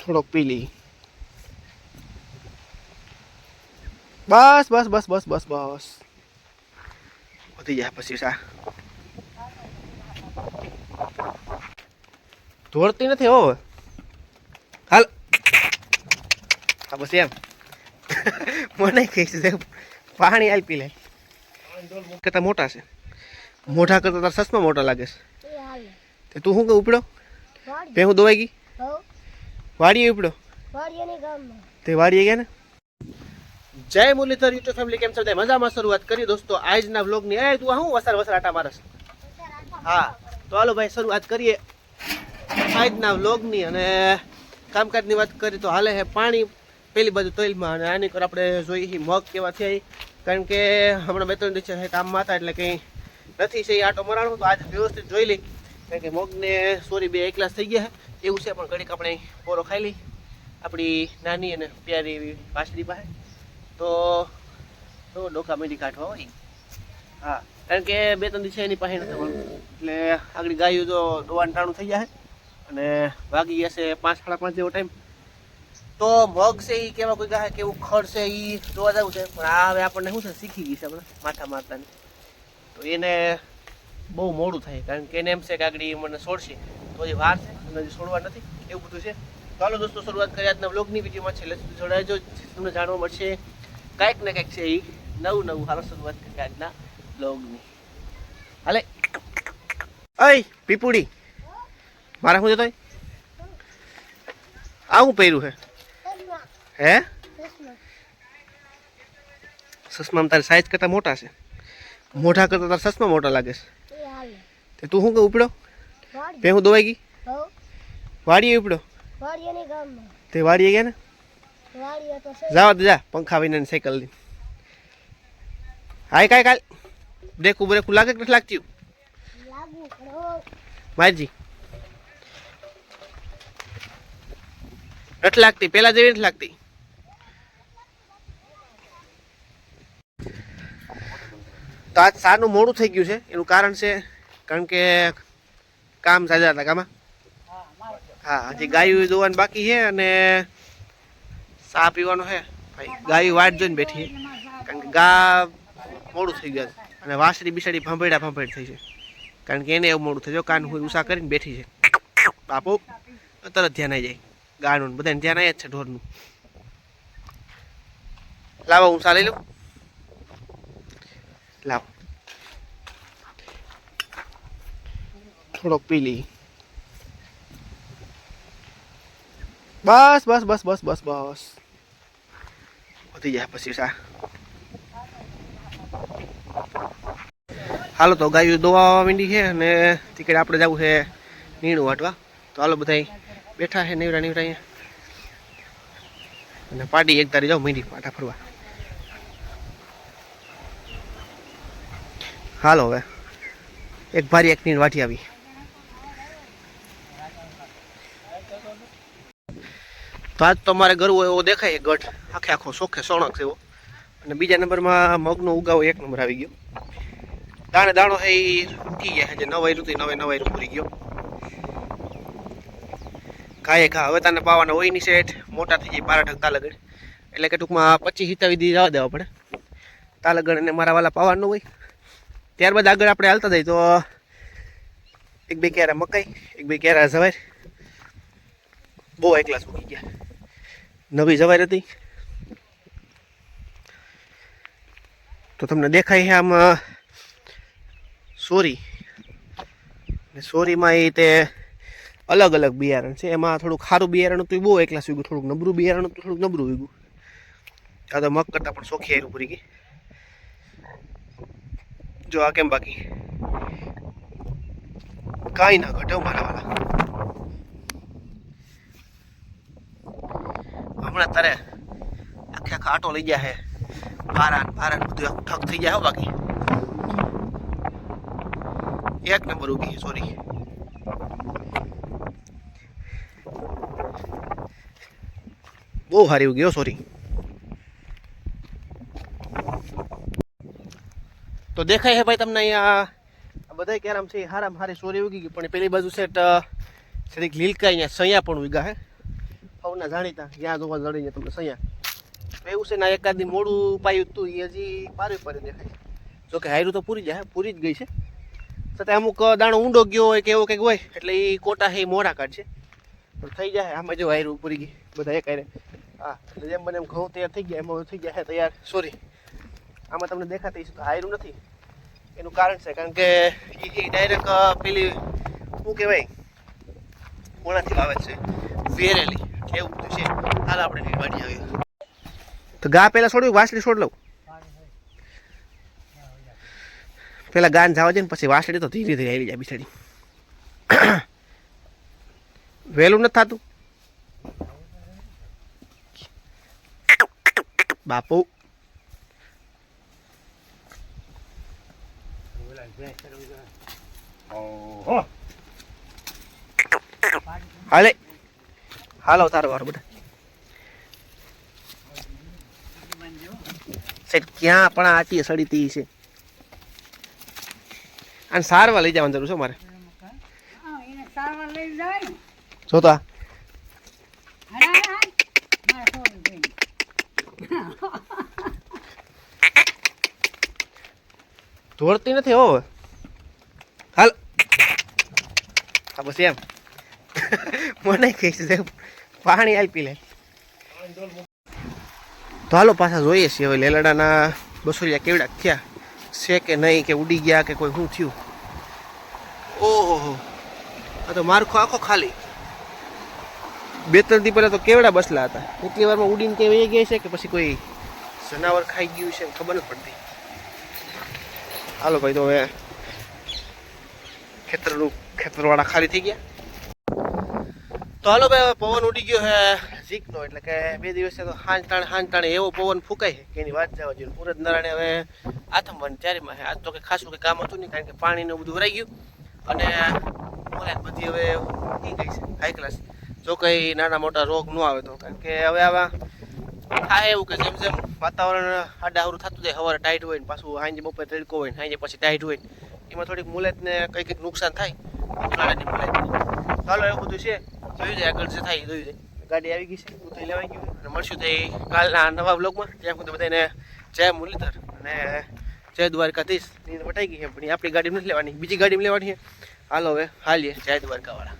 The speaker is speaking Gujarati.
થોડોક પી લઈ બસ બસ બસ બસ બસ બસ વધી જાય પછી સા ધોળતી નથી હો હાલ હા બસ એમ મને કહીશ પાણી આલ પી લે કરતા મોટા છે મોઢા કરતા તારા સસમાં મોટા લાગે છે તે તું શું કે ઉપડ્યો ભેહું દોવાઈ ગઈ વાડીએ ઉપડો. તે વાડીએ ગયા ને? જય મુરલીધર યુટ્યુબ ફેમિલી કેમ છો? બધા મજામાં? શરૂઆત કરી દોસ્તો આજના વ્લોગની એ તું હું વસાર વસાર આટા મારસ. હા તો હાલો ભાઈ શરૂઆત કરીએ આજના વ્લોગની અને કામકાજની વાત કરીએ તો હાલે હે પાણી પેલી બાજુ તોઈલમાં અને આની પર આપણે જોઈએ મગ કેવા થયા કારણ કે હમણાં બે ત્રણ દિવસે કામમાં હતા એટલે કંઈ નથી છે આટો મરાણો. તો આજે વ્યવસ્થિત જોઈ લઈ. કારણ કે મગને સોરી બે એક ગ્લાસ થઈ ગયા છે એવું છે, પણ ઘડીક આપણે પોરો ખાઈ લઈ આપણી નાની અને પ્યારી એવી પાછડી પાસે. તો તો ડોકા મેડી કાઢવા હોય. હા, કારણ કે બે ત્રણ દિવસે એની પાસે નથી મળતું એટલે આગળ ગાયું તો દોવાનું ટાણું થઈ જાય અને વાગી જશે પાંચ, સાડા પાંચ જેવો ટાઈમ તો મગ છે એ કેવા કોઈ ગાય, કેવું ખડ છે એ જોવા જવું છે. પણ આ હવે આપણને શું છે, શીખી ગઈ છે આપણે માથા મારતાની. તો એને બહુ મોડું થાય, કારણ કે એને એમ છે કે આગળ મને છોડશે. હજી વાર છે હજી છોડવા નથી એવું બધું છે. ચાલો દોસ્તો શરૂઆત કરી આજના બ્લોગની વિડીયોમાં. છેલ્લે સુધી જોડાજો તમને જાણવા મળશે કાંઈક ને કાંઈક છે એ નવું નવું. હાલો શરૂઆત કરી આજના બ્લોગની હાલે. અય પીપુડી. મારા શું જતો આ હું પહેર્યું છે? હે? સસમા તારી સાઈઝ કરતા મોટા છે. મોટા કરતાં તારા સસમા મોટા લાગે છે. તે તું શું કે ઉપડ્યો વાડી ભેહું દોવાઈ ગઈ? હો. વાડીએ ગામમાં. તે વાડીએ ગયા ને? જાવા તો જા પંખા વિના સાયકલ લઈને. હાય કાય કાલ બ્રેકું બ્રેકું લાગે કે નથી લાગતી? મારજી. નથી લાગતી પેલા જેવી નથી લાગતી. તો આજ સારનું મોડું થઈ ગયું છે. એનું કારણ છે કારણ કે કામ સાજા હતા કામાં? હા, હજી ગાયું જોવાનું બાકી છે અને ચા પીવાનું છે. ભાઈ, ગાયું વાટ જોઈને બેઠી કારણ કે ગા મોડું થઈ ગયું. અને વાસરી બિસાડી ભાંભેડા ભાંભેડ થઈ છે. કારણ કે એને એવું મોડું થઈ જાય કાન હોય ઉષા કરીને બેઠી છે. બાપુ, તરત ધ્યાન આવી જાય. ગાનું બધાને ધ્યાન આવી જ છે ઢોરનું. લાવો, હું સા લઈ લઉં. લાવો. થોડોક પી લઈ બસ બસ બસ બસ બસ બસ. વધી જાય પછી સા. હાલો તો ગાયું દોવા મીંડી છે અને ટિકિટ આપણે જવું છે નીણું વાટવા. તો હાલો બધા બેઠા છે નીવરા નીવરા અહીંયા. અને પાટી એક તારી જાઓ મીંડી પાટા ફરવા. હાલો હવે. એક ભારી એક નીણ વાટી આવી. તો આજ તો મારે ગરવો એવો દેખાય ગઢ આખે આખો સોખે સોણક એવો. અને બીજા નંબરમાં મગનો ઉગાવો એક નંબર આવી ગયો. દાણે દાણો એ ઉઠી ગયા જે નવાઈ ઋતુ નવે નવાઈ પૂરી ગયો. કાંઈ ઘા. હવે તને પાવાના હોયની શેઠ, મોટા થઈ જાય પારા ઢગતા લગડ એટલે કે ટૂંકમાં પચીસ હિતાવી દી જવા દેવા પડે. તાલગડ અને મારા વાલા પાવાનું હોય. ત્યારબાદ આગળ આપણે હાલતા જઈએ તો એક બે ક્યારા મકાઈ, એક બે ક્યારા જવાય બહુ એકલા સુકી ગયા. નવી જવાઈ હતી? તો તમને દેખાય છે આમ સોરી. સોરીમાં એ તે અલગ અલગ બિયારણ છે. એમાં થોડુંક સારું બિયારણ હતું બહુ એકલા વીગું થોડુંક નબળું બિયારણ હતું, થોડુંક નબળું વીગું આ તો મગ કરતાં પણ સોખી આવ્યું પૂરી ગઈ. જો આ કેમ બાકી? કાંઈ ના ઘટે મારા વાલા હમણાં તારે આખે આખા આટો લઈ ગયા હે. પારા ને પારા બધું આખું ઠક થઈ જાય બાકી. એક નંબર ઉગી સોરી બહુ સારી ઉગી સોરી તો દેખાય છે ભાઈ તમને અહીંયા આ બધા કેરામ છે હારામ હારી સોરી ઉગી ગઈ, પણ પેલી બાજુ સેટ સરીક લીલકા અહીંયા સૈયા પણ ઉગા હે. ફવના જાણીતા. જ્યાં જોવા જડીને તમને સૈયા. એવું છે ને એકાદ મોડું પાયું હતું એ હજી પારે પારે દેખાય જોકે હાયરું તો પૂરી જાય પૂરી જ ગઈ છે. છતાં અમુક દાણો ઊંડો ગયો હોય કે એવો કંઈક હોય, એટલે એ કોટા છે એ મોડા કાઢશે પણ થઈ જાય, આમાં જો હાયરું પૂરી ગઈ. બધા એક હારે હા એટલે જેમ બને એમ ઘઉં તૈયાર થઈ ગયા, એમાં થઈ ગયા છે તૈયાર. સોરી આમાં તમને દેખાતી છે તો હાયરું નથી. એનું કારણ છે, કારણ કે એ ડાયરેક્ટ પેલી, શું કહેવાય? કોણાથી વાવે છે. વેરેલી. એવું તો છે. હાલ, આપણે વાડી આવ્યો તો ગા પહેલાં છોડ્યું, વાસળી છોડ લઉં? પેલા ગાન જવા દે ને પછી વાસળી તો ધીરે ધીરે આવી જાય બિચારી. વહેલું નથી થતું? બાપુ. હાલે. હાલો તારો વાર બધા ક્યાં પણ આચી સડી તી છે અને સારવાર લઈ જવાની જરૂર છે મારે જોતા એને સારવાર લઈ જાય ને. જો તો આ હાય, હાય, હાય. મારા છોકરી જોઈને. દોડતી નથી હો. હાલ હા બસ એમ મને કહીશ પાણી આપી લે. તો હાલો પાછા જોઈએ છીએ હવે લેલડાના બસોરિયા કેવડા થયા. છે કે નહીં કે ઉડી ગયા કે કોઈ શું થયું? ઓહો આ તો મારખો આખો ખાલી. બે ત્રણ દી પહેલાં તો કેવડા બસલા હતા? એટલી વારમાં ઉડીને કે વહી ગયા છે કે પછી કોઈ જનાવર ખાઈ ગયું છે ખબર નથી પડતી. હાલો ભાઈ, તો હવે ખેતરનું ખેતરવાળા ખાલી થઈ ગયા. તો હાલો ભાઈ પવન ઉડી ગયો છે ઝીકનો, એટલે કે બે દિવસે તો હાંજ તાણે હાંજ તાણે એવો પવન ફૂંકાય છે કે એની વાત જવા જોઈએ. પૂરજ નારાયણ હવે આથમવાની તૈયારીમાં છે. આજ તો કે ખાસું કંઈ કામ હતું નહીં, કારણ કે પાણીને બધું ભરાઈ ગયું. અને મોલાત બધી હવે થઈ ગઈ છે હાઈ ક્લાસ જો કંઈ નાના મોટા રોગ ન આવે તો, કારણ કે હવે આવા થાય એવું કે જેમ જેમ વાતાવરણ આડાહરું થતું જાય, સવારે ટાઈટ હોય ને પાછું સાંજે બપોરે તડકો હોય ને હાંજે પછી ટાઈટ હોય એમાં થોડીક મુલેતને કંઈ કંઈક નુકસાન થાય. ચાલો એવું બધું છે. જોયું છે, આગળ જે થાય જોયું છે. ગાડી આવી ગઈ છે ઉતરી લેવાઈ ગયું અને મળશું તે કાલના નવા બ્લોગમાં ત્યાં હું બધાને જય મુરલીધર અને જય દ્વારકાધીશ. નીંદ વટાઈ ગઈ છે, પણ આપણી ગાડી નથી લેવાની, બીજી ગાડીમાં લેવાની છે. હાલો હવે, હાલીએ. જય દ્વારકાવાળા.